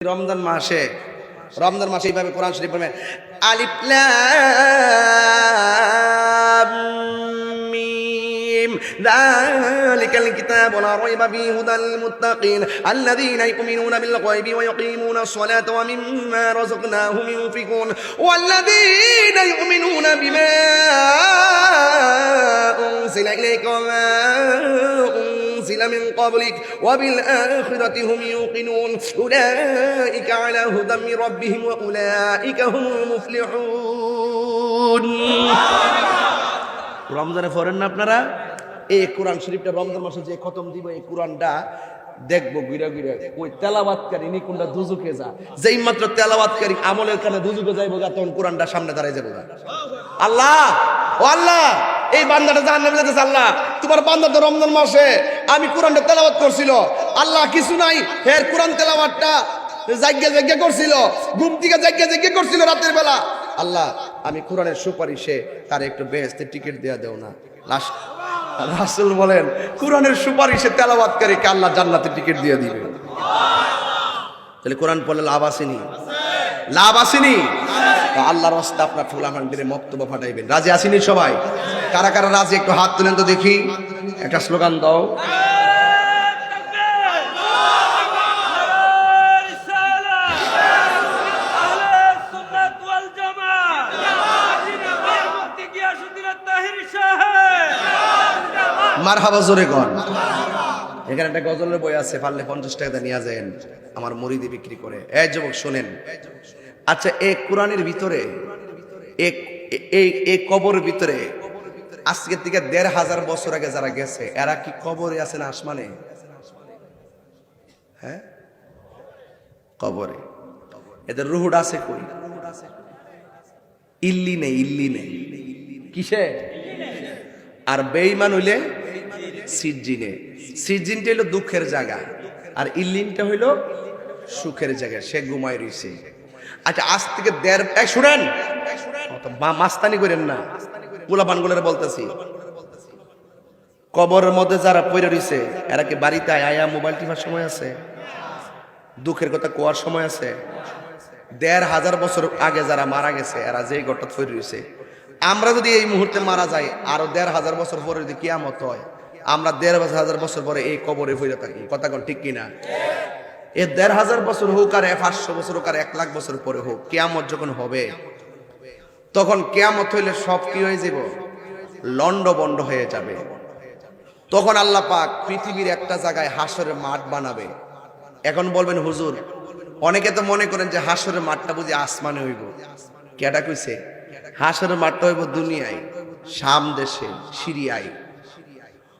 রমজান মাসে রমজান মাসে এইভাবে কোরআন শরীফ পড়বেন। আলিপ্লাম الكتاب ولا ريب فيه هدى للمتقين الذين يؤمنون بالغيب ويقيمون الصلاة ومما رزقناهم ينفقون والذين يؤمنون بما أنزل إليك وما أنزل من قبلك وبالآخرة هم يوقنون أولئك على هدى من ربهم وأولئك هم المفلحون রমজানে ফোরেন না আপনারা এই কোরআন শরীফটা রমজান মাসে যে খতম দিব, এই কোরআনটা দেখব, ঘুরে ঘুরে। ওই তেলাবাতকারী নিকুন্ডা দুজুকে যা। যেই মাত্র তেলাবাতকারী আমলের কানে দুজুকে যাইবো গা, তখন কোরআনটা সামনে দাঁড়াই যাব। আল্লাহ! ও আল্লাহ! এই বান্দাটা জাহান্নামে যেতেছে আল্লাহ। তোমার বান্দা তো রমজান মাসে আমি কোরআনটা তেলাওয়াত করছিল। আল্লাহ কিছু নাই হের কোরআন তেলাওয়াতটা জাগ্যা জাগ্যা করছিল, ঘুম থেকে জাগ্যা জাগ্যা করছিল রাতের বেলা। আল্লাহ, আমি কোরআনের সুপারিশে তার একটু বেহেস্তে টিকিট দেওয়া দেও না। লাস্ট রাসুল বলেন, কোরআনের সুপারিশে তেলাওয়াতকারীকে আল্লাহ জান্নাতের টিকিট দিয়ে দিবে। তাহলে কোরআন পড়লে লাভ আসেনি লাভ আসেনি আল্লাহ আল্লাহর রাস্তা আপনার ফুলা মান্ডিরে মক্তব্য ফাটাইবেন। রাজি আসেনি সবাই? কারা কারা রাজি? একটু হাত তুলেন তো দেখি। একটা স্লোগান দাও। মার হাবা জোরে কর এখানে একটা গজলের বই আছে, পারলে পঞ্চাশ টাকা নিয়ে যান। আমার মরিদি বিক্রি করে। এই যুবক, শোনেন। আচ্ছা এই কোরআনের ভিতরে, এই কবরের ভিতরে, আজকের থেকে দেড় হাজার বছর আগে যারা গেছে, এরা কি কবরে আছে না আসমানে? হ্যাঁ? কবরে। এদের রুহুড আছে কই? ইল্লি নেই ইল্লি নেই। কিসে? আর বেইমান হইলে সিজিনে সিজিনটা হইল দুঃখের জায়গা। আর ইল্লিনটা হইল সুখের জায়গা, সে ঘুমাই রইছে। আচ্ছা আজ থেকে দেড় এই শুনেন! মাস্তানি করেন না। পোলা পানগুলোর বলতেছি। কবরের মধ্যে যারা পড়ে রইছে, এরা কি বাড়িতে আয়া মোবাইল টিপার সময় আছে? দুঃখের কথা কোয়ার সময় আছে? দেড় হাজার বছর আগে যারা মারা গেছে, এরা যেই ঘরটা তৈরি রয়েছে আমরা যদি এই মুহূর্তে মারা যাই, আরও দেড় হাজার বছর পরে যদি কিয়ামত হয় আমরা দেড় হাজার বছর পরে এই কবরে হয়ে থাকি। কথা কোন ঠিক কিনা? এ দেড় হাজার বছর হোক আর পাঁচশো বছর হোক আর এক লাখ বছর পরে হোক, কেয়ামত যখন হবে, তখন কেয়ামত হইলে সব কি হয়ে যাব লন্ড বন্ড হয়ে যাবে। তখন আল্লাহ পাক পৃথিবীর একটা জায়গায় হাসরের মাঠ বানাবে। এখন বলবেন, হুজুর, অনেকে তো মনে করেন যে হাসরের মাঠটা বুঝি আসমানে হইব। কেটা কইছে? হাসরের মাঠটা হইব দুনিয়ায়, শাম দেশে, সিরিয়ায়।